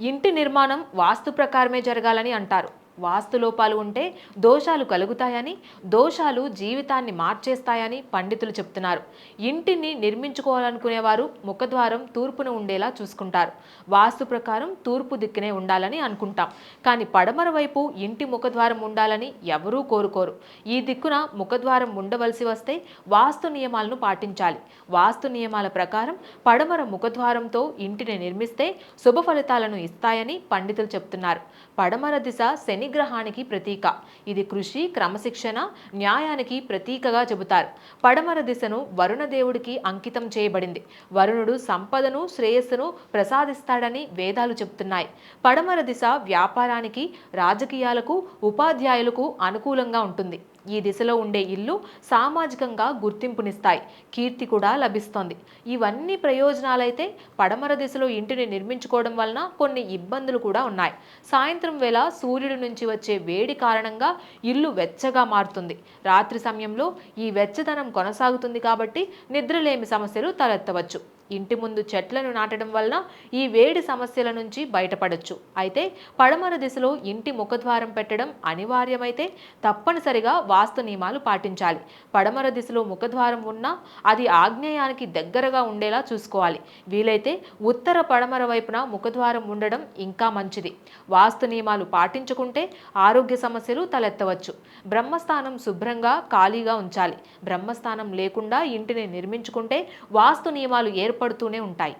ఇంటి నిర్మాణం వాస్తు ప్రకారమే జరగాలని అంటారు. వాస్తు లోపాలు ఉంటే దోషాలు కలుగుతాయని దోషాలు జీవితాన్ని మార్చేస్తాయని పండితులు చెప్తున్నారు. ఇంటిని నిర్మించుకోవాలనుకునేవారు ముఖద్వారం తూర్పున ఉండేలా చూసుకుంటారు. వాస్తు ప్రకారం తూర్పు దిక్కునే ఉండాలని అనుకుంటాం. కానీ పడమర వైపు ఇంటి ముఖద్వారం ఉండాలని ఎవరూ కోరుకోరు. ఈ దిక్కున ముఖద్వారం ఉండవలసి వస్తే వాస్తు నియమాలను పాటించాలి. వాస్తు నియమాల ప్రకారం పడమర ముఖద్వారంతో ఇంటిని నిర్మిస్తే శుభ ఫలితాలను ఇస్తాయని పండితులు చెప్తున్నారు. పడమర దిశ శని శనిగ్రహానికి ప్రతీక. ఇది కృషి క్రమశిక్షణ న్యాయానికి ప్రతీకగా చెబుతారు. పడమర దిశను వరుణ దేవుడికి అంకితం చేయబడింది. వరుణుడు సంపదను శ్రేయస్సును ప్రసాదిస్తాడని వేదాలు చెబుతున్నాయి. పడమర దిశ వ్యాపారానికి రాజకీయాలకు ఉపాధ్యాయులకు అనుకూలంగా ఉంటుంది. ఈ దిశలో ఉండే ఇల్లు సామాజికంగా గుర్తింపునిస్తాయి. కీర్తి కూడా లభిస్తోంది. ఇవన్నీ ప్రయోజనాలైతే పడమర దిశలో ఇంటిని నిర్మించుకోవడం వలన కొన్ని ఇబ్బందులు కూడా ఉన్నాయి. సాయంత్రం వేళ సూర్యుడి నుంచి వచ్చే వేడి కారణంగా ఇల్లు వెచ్చగా మారుతుంది. రాత్రి సమయంలో ఈ వెచ్చదనం కొనసాగుతుంది కాబట్టి నిద్రలేమి సమస్యలు తలెత్తవచ్చు. ఇంటి ముందు చెట్లను నాటడం వలన ఈ వేడి సమస్యల నుంచి బయటపడచ్చు. అయితే పడమర దిశలో ఇంటి ముఖద్వారం పెట్టడం అనివార్యమైతే తప్పనిసరిగా వాస్తు నియమాలు పాటించాలి. పడమర దిశలో ముఖద్వారం ఉన్నా అది ఆగ్నేయానికి దగ్గరగా ఉండేలా చూసుకోవాలి. వీలైతే ఉత్తర పడమర వైపున ముఖద్వారం ఉండడం ఇంకా మంచిది. వాస్తు నియమాలు పాటించుకుంటే ఆరోగ్య సమస్యలు తలెత్తవచ్చు. బ్రహ్మస్థానం శుభ్రంగా ఖాళీగా ఉంచాలి. బ్రహ్మస్థానం లేకుండా ఇంటిని నిర్మించుకుంటే వాస్తు నియమాలు ఏర్పడుతూనే ఉంటాయి.